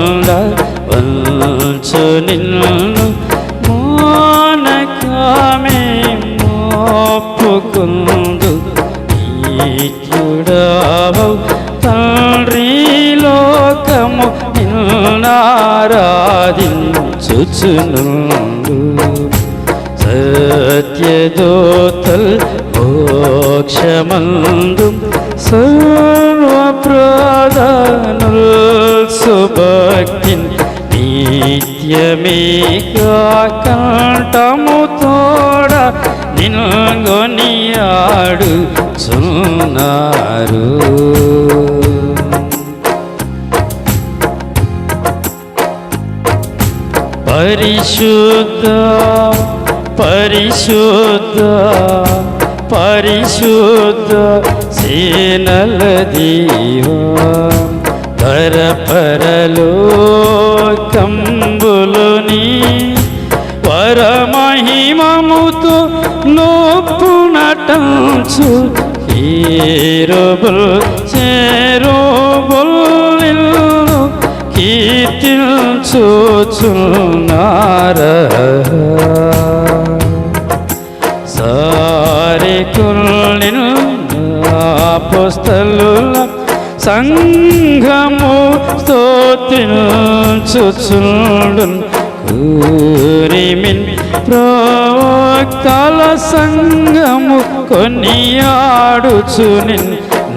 ప్రభుండ వంచు నిన్ను మోనకామే మోపుకుందు. నీత్యుడావు తండ్రి లోకము నిన్నారాధించుచునుండు. సత్యదోతల్ మోక్షమందు సర్వప్రధానుల్ నిత్యమేగా కంఠము తోడ నిన్గొనియాడు సున్నారు పరిశుద్ధ పరిశుద్ధ పరిశుద్ధ సేనల దీవా. పరపరలోకంబులుని పరమహిమముతో నొప్పు నటంచు. హీరోబుల్ చేరోబుల్ కీర్తించుచున్నార సారి కుల్లిన్ పుస్తలు సంఘము స్తోత్రించుచుండున్ కూరిమిన్ ప్రవక్తల సంఘము కొనియాడుచునిన్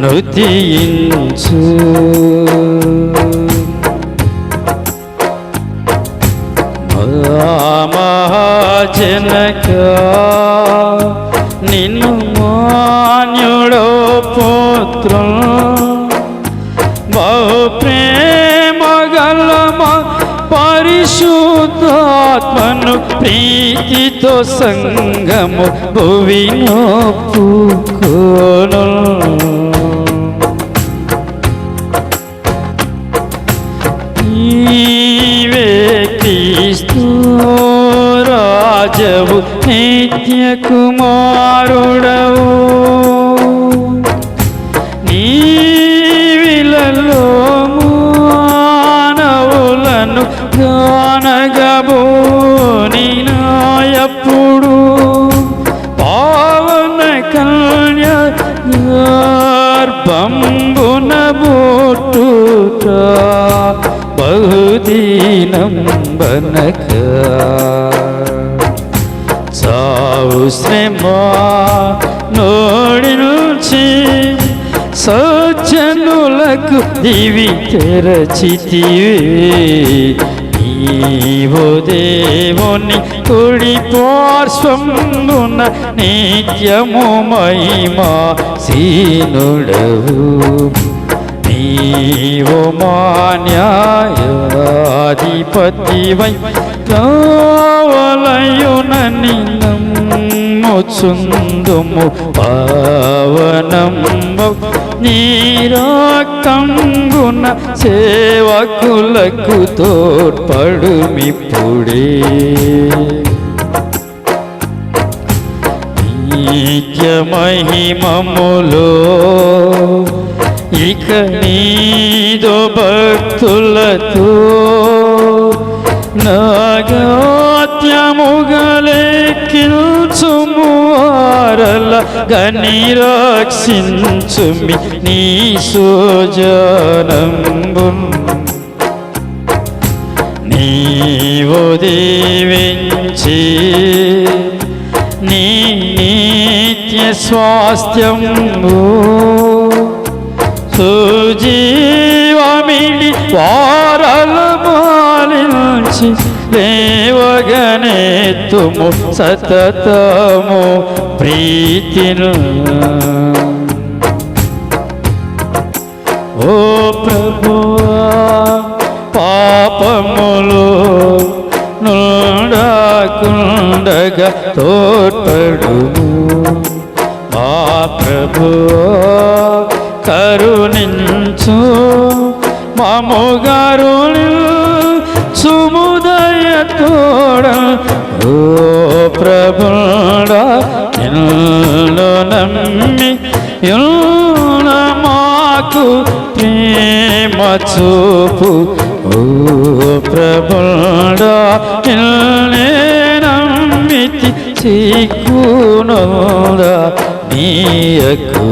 నృతించు మహాజనక నిన్ను మాన్యుడో పుత్రం బహు ప్రేమ గలమ పరిశుద్ధాత్మను ప్రీతితో సంగము భువినో పూకోను క్రీస్తు రాజవు నిత్య కుమార్ బనక చావు శ్రమ నుంచి సజ్జనులకు దివి తెరచితివి. నీవో దేవుని కుడి పార్శ్వమున నిత్యము మహిమా సీనుడవు. నీవు మాన్యాయాధిపతివై కావలయునని నమ్ముచుందుము పావనము నీరాకంగున సేవకులకు తోడ్పడుమిప్పుడే నిత్య మహిమములో ఇక నీదో భక్తులతో నాగాత్యముగలెక్కిల్చుము వారల గని రక్షించుమి నీ సోజనంబు. నీవో దీవించి నీ నిత్య స్వాస్థ్యము సుజీవమిడి వారలు మాలించి లేవగనేతుము సతతము ప్రీతిను. ఓ ప్రభు పాపములు నుండకుండగా తోడ్పడుము. ఆ ప్రభు కరుణించు. మామగారుని సుముదయ తోడ ఓ ప్రభుడా ఎల్లు నమ్మి మాకు ప్రేమ చూపు. ఓ ప్రభుడా నిన్నే నమ్మితి సిక్కునోదా నీయకు